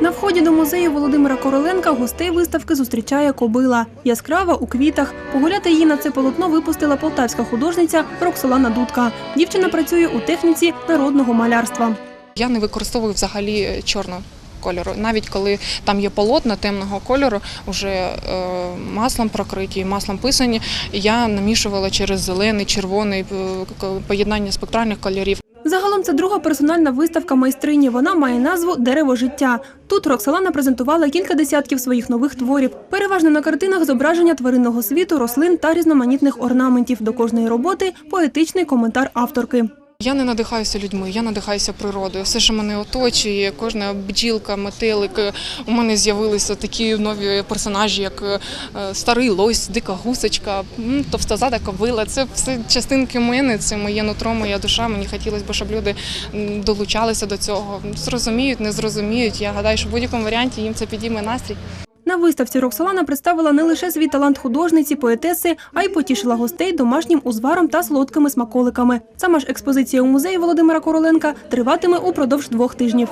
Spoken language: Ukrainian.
На вході до музею Володимира Короленка гостей виставки зустрічає кобила. Яскрава у квітах. Погуляти її на це полотно випустила полтавська художниця Роксолана Дудка. Дівчина працює у техніці народного малярства. Я не використовую взагалі чорного кольору. Навіть коли там є полотна темного кольору, вже е, маслом прокриті, маслом писані, я намішувала через зелений, червоний е, поєднання спектральних кольорів. Загалом це друга персональна виставка майстрині. Вона має назву Дерево життя. Тут Роксолана презентувала кілька десятків своїх нових творів. Переважно на картинах зображення тваринного світу, рослин та різноманітних орнаментів. До кожної роботи поетичний коментар авторки. Я не надихаюся людьми, я надихаюся природою. Все, що мене оточує, кожна бджілка, метелик. У мене з'явилися такі нові персонажі, як е, старий лось, дика гусочка, товстозада ковила. Це все частинки мене, це моє нутро, моя душа. Мені хотілося б, щоб люди долучалися до цього. Зрозуміють, не зрозуміють. Я гадаю, що в будь-якому варіанті їм це підійме настрій. На виставці Роксолана представила не лише свій талант художниці, поетеси, а й потішила гостей домашнім узваром та солодкими смаколиками. Сама ж експозиція у музеї Володимира Короленка триватиме упродовж двох тижнів.